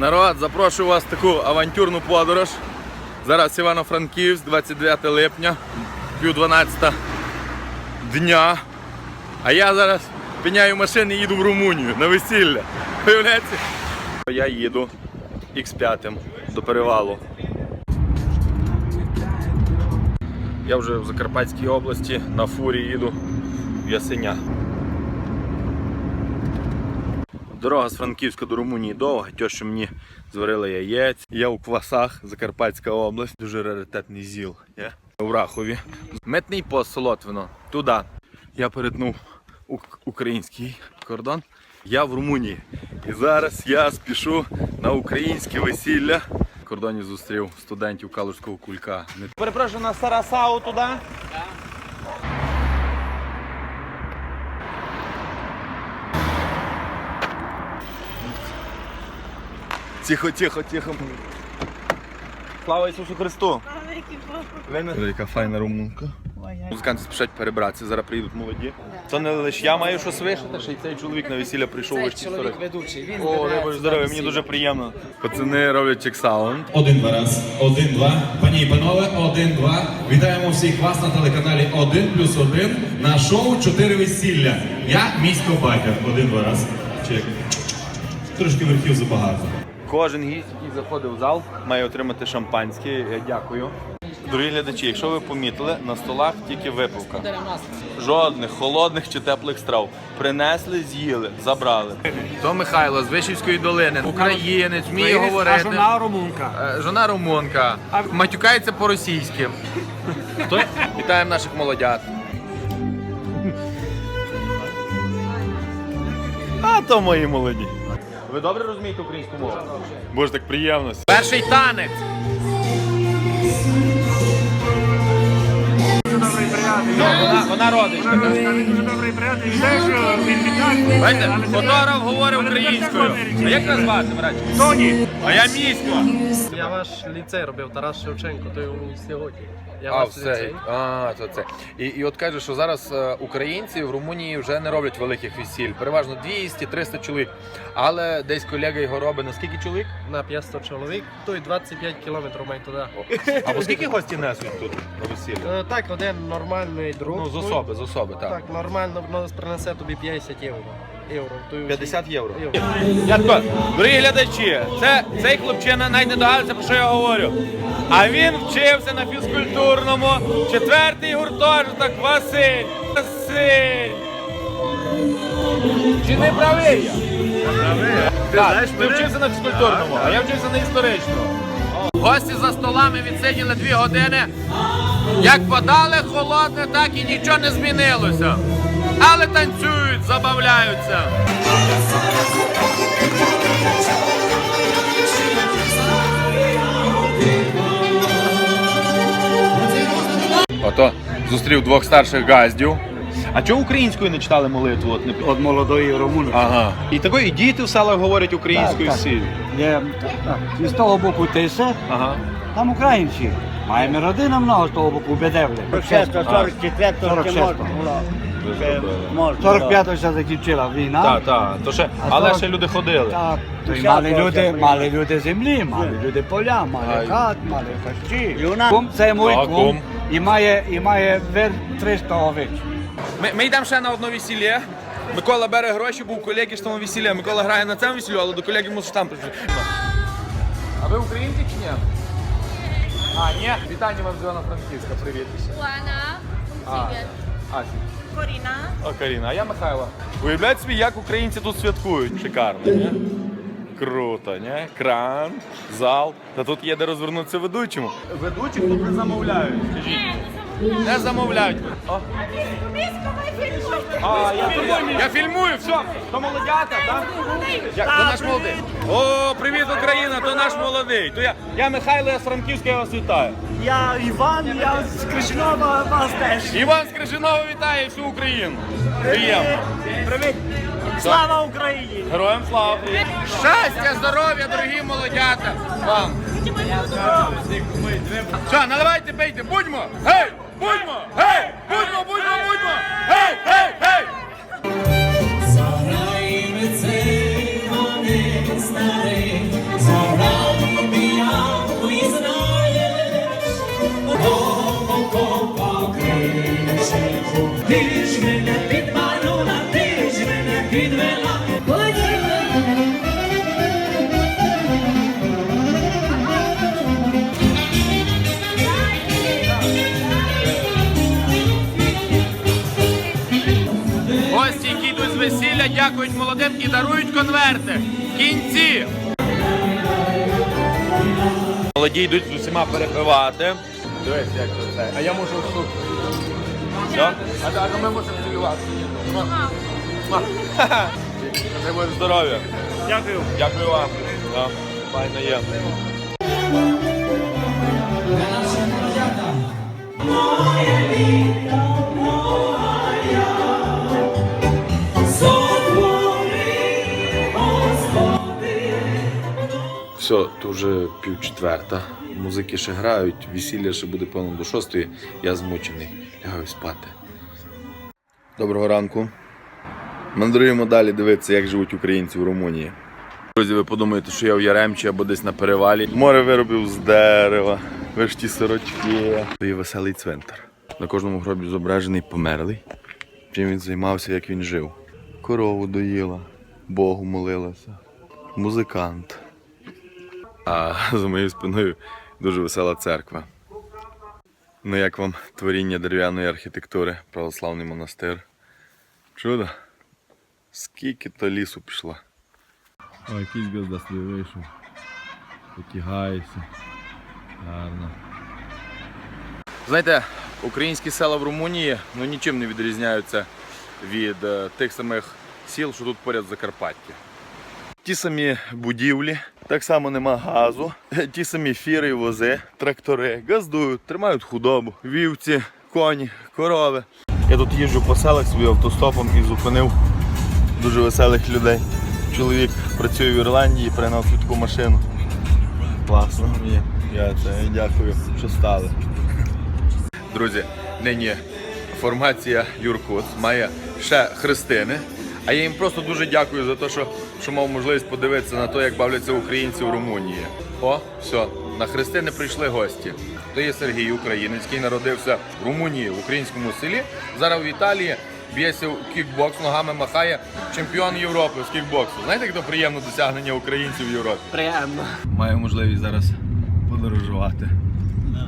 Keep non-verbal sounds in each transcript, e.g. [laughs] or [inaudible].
Народ, запрошую вас в таку авантюрну подорож. Зараз Івано-Франківськ, 29 липня, пів 12 дня. А я зараз піняю машини і їду в Румунію на весілля. Уявляєте? Я їду X5 до перевалу. Я вже в Закарпатській області на фурі їду в Ясеня. Дорога з Франківська до Румунії довга, тьоща мені зварила яєць. Я у Квасах, Закарпатська область. Дуже раритетний зіл. Є? У Рахові. Митний пост Солотвино. Туди. Я перетнув український кордон. Я в Румунії. І зараз я спішу на українське весілля. В кордоні зустрів студентів Калужського кулька. Перепрошую на Сарасау туди. Тихо, тихо, тихо. Слава Ісусу Христу! Яка файна румунка. Музиканти спішать перебратися, зараз приїдуть молоді. Це не лише я маю щось вишити, ще й цей чоловік на весілля прийшов Цей чоловік ведучий, він О, це здоров'я, мені дуже приємно. Пацани роблять чек-саунд. Один два раз, один два. Пані і панове, один два. Вітаємо всіх вас на телеканалі Один плюс один на шоу Чотири весілля. Я місько батя. Один два раз. Чек. Трошки верхів забагато. Кожен гість, який заходить в зал, має отримати шампанське. Я Дякую. Дорогі глядачі, якщо ви помітили, на столах тільки випивка. Жодних холодних чи теплих страв. Принесли, з'їли, забрали. То Михайло з Вишівської долини, українець, вміє говорити. А жона румунка. Е, Жона румунка, матюкається по-російськи. Вітаємо наших молодят. А то мої молоді. Ви добре розумієте українську мову? Боже, так приємно. Перший танець. Вона, вона родичка. Дуже добрий приятель. Знаєш, він фотограф говорить українською. А як вас звати, браті? Тоні. А я місько. Я ваш ліцей робив Тарас Шевченко, той у сьогодні. Я А, ваш все. ліцей. А, то це. І, і от кажуть, що зараз е, українці в Румунії вже не роблять великих весіль. Переважно 200-300 чоловік. Але десь колега його робить на скільки чоловік? На 500 чоловік, той 25 кілометрів має туди. А по скільки гості несуть тут на весілля? Е, Так, один нормальний друг. Ну, з особи, з особи, так. Так, нормально воно принесе тобі 50 євро. Євро. той 50 євро. Євро. Дядько, дорогі глядачі, це цей хлопчина навіть не догадується, про що я говорю. А він вчився на фізкультурному, четвертий гуртожиток Василь. Василь. Чи не правий я? Так, ти вчився на фізкультурному, а я вчився на історичному. Гості за столами відсиділи дві години. Як подали холодне, так і нічого не змінилося. Але танцюють, забавляються. Ото зустрів двох старших газдів. А чого українською не читали молитву? От, не... От молодої румунки. Ага. І такої і діти в селах говорять українською Так, всі. Є, так, і з того боку Тиса, Ага. там українці. Маємо родина много з того боку Бедевле. 44 46. можна. 45 ще закінчила війна. Так, так. То ще, але ще люди ходили. Так, то й мали люди, мали люди землі, мали люди поля, мали хат, мали хащі. Кум це мій кум. І має, і має вер 300 овець. Ми, ми йдемо ще на одне весілля. Микола бере гроші, був колеги ж тому весілля. Микола грає на цьому весіллю, але до колеги мусиш там прийти. А ви українці чи ні? А, ні? Вітання вам з Івано-Франківська. Привіт. Лана, привіт. а, Коріна. О, Каріна, а я Михайло. Уявляєте собі, як українці тут святкують. Шикарно, ні? Круто, ні? Кран, зал. Та тут є де розвернутися ведучому. Ведучих тут не замовляють, скажіть. Не замовляють. А, я фільмую. Я фільмую, все. То молодята, так? Я, то наш молодий. О, привіт, Україна, то наш молодий. То я, я Михайло, я з Франківська, я вас вітаю. Я Іван, я з Кришинова вас теж. Іван з Крижинова вітає всю Україну. Приємно. Привіт. Слава Україні! Героям слава! Щастя, здоров'я, дорогі молодята! Вам! Що, наливайте, пейте, будьмо! Гей! Будьмо! Гей! Будьмо, будьмо, будьмо! Гей, гей, гей! Заграємо цей вони старий, заграємо піянку і ти ж мене дякують молодим і дарують конверти. Кінці. Молоді йдуть з усіма перепивати. Дивись, як це. А я можу тут. Все? А так, ми можемо цілювати. Це [laughs] буде здоров'я. Дякую. Дякую вам. Да, Файно є. Все, то вже пів четверта. Музики ще грають, весілля ще буде певно до шостої. Я змучений. Лягаю спати. Доброго ранку. Мандруємо далі дивитися, як живуть українці в Румунії. Друзі, ви подумаєте, що я в Яремчі або десь на перевалі. Море виробив з дерева, вишті сорочки. Це є веселий цвинтар. На кожному гробі зображений померлий. Чим він займався, як він жив. Корову доїла, Богу молилася, музикант. А [laughs] за моєю спиною дуже весела церква. Ну як вам творіння дерев'яної архітектури, православний монастир? Чудо. Скільки то лісу пішло. О, якийсь газдасний вийшов. Потягається. Гарно. Знаєте, українські села в Румунії ну, нічим не відрізняються від е, тих самих сіл, що тут поряд Закарпаття. Ті самі будівлі, так само нема газу, [laughs] ті самі фіри вози, трактори, газдують, тримають худобу, вівці, коні, корови. Я тут їжджу по селах собі автостопом і зупинив дуже веселих людей. Чоловік працює в Ірландії, пригнав собі таку машину. Класно. Ні, я це дякую, що стали. Друзі, нині формація Юркут має ще хрестини. А я їм просто дуже дякую за те, що, що мав можливість подивитися на те, як бавляться українці в Румунії. О, все, на хрестини прийшли гості. То є Сергій Українець, який народився в Румунії, в українському селі. Зараз в Італії б'ється кікбокс, ногами махає чемпіон Європи з кікбоксу. Знаєте, як то приємне досягнення українців в Європі? Приємно. Маю можливість зараз подорожувати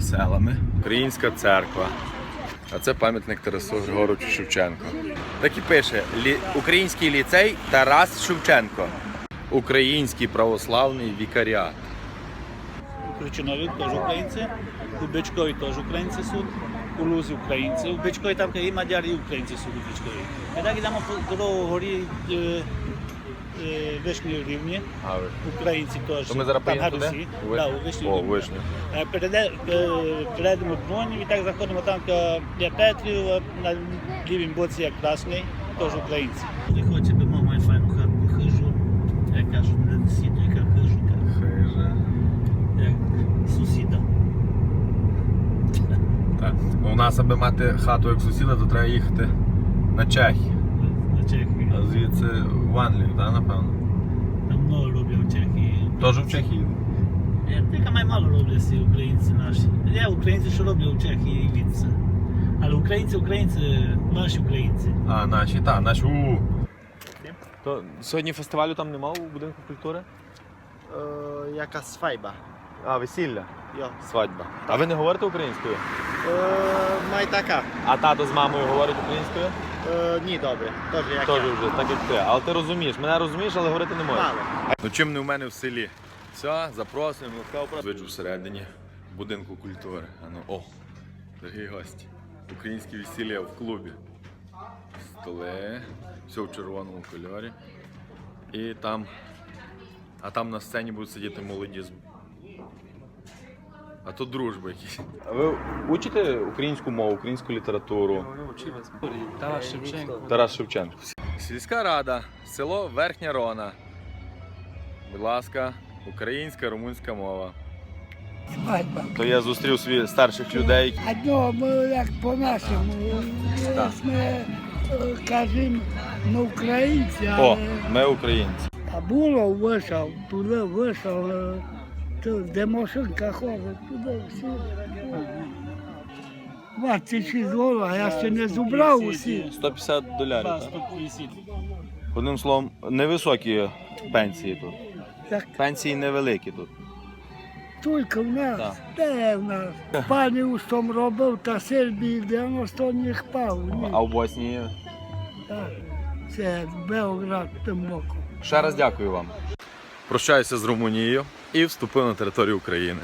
селами. Українська церква. А це пам'ятник Тарасу Григоровичу Шевченко. Так і пише. Український ліцей Тарас Шевченко. Український православний вікаріат. Кручинові теж українці, у Бичкові теж українці суд, у Лузі українці. У Бичкові там і мадяри, і українці суд у Бичкові. Ми так йдемо дорогу горі е, Вишньої рівні, А ви? українці теж. То ми зараз там поїдемо туди? гарусі. Ви- Да, у Вишню О, рівні. вишню. Е, перейде- е, Перейдемо і так заходимо там, є Петрів, на лівім боці як Красний, теж українці. Не хоче би мама файну хату хижу, як кажуть, не сіду, яка хижу, як сусіда. Так. У нас, аби мати хату як сусіда, то треба їхати на Чехію. На Чехії. А звідси в Англію, так, напевно. Там много роблять в Чехії. Теж в Чехії. Я тільки май мало роблять всі українці наші. Є українці, що роблять в Чехії і відси. Але українці, українці, наші українці. А, наші, так, наші. У. То сьогодні фестивалю там нема у будинку культури? Е, якась свайба. А, весілля. Йо. Свадьба. А ви не говорите українською? Е, май така. А тато з мамою говорить українською? Е, ні, добре. Теж як Теж я. вже, так як ти. Але ти розумієш, мене розумієш, але говорити не можеш. Мало. Ну чим не в мене в селі? Все, запрошуємо, Виджу всередині будинку культури. А ну, о, дорогі гості. Українське весілля в клубі. Столи, все в червоному кольорі. І там. А там на сцені будуть сидіти молоді з. А то дружба якісь. А ви учите українську мову, українську літературу? Тарас Шевченко. Тарас Шевченко. Сільська рада, село Верхня Рона. Будь ласка, українська, румунська мова. То я зустрів свій старших людей. Одно ми як по-нашому. Так. Ми е, кажемо ми українці, О, але ми українці. а було вийшов, туди вийшов, е, де машинка ходить, туди всі. 26 доларів, а я ще не зібрав усі. 150 долярів. Так? 150. Одним словом, невисокі пенсії тут. Так. Пенсії невеликі тут. Тільки в нас, Так. де в нас? Пані Устом робив, та Сербії 90 не хпав. Ні. А в Боснії. Так. Це Белград тим боком. Ще раз дякую вам. Прощаюся з Румунією і вступив на територію України.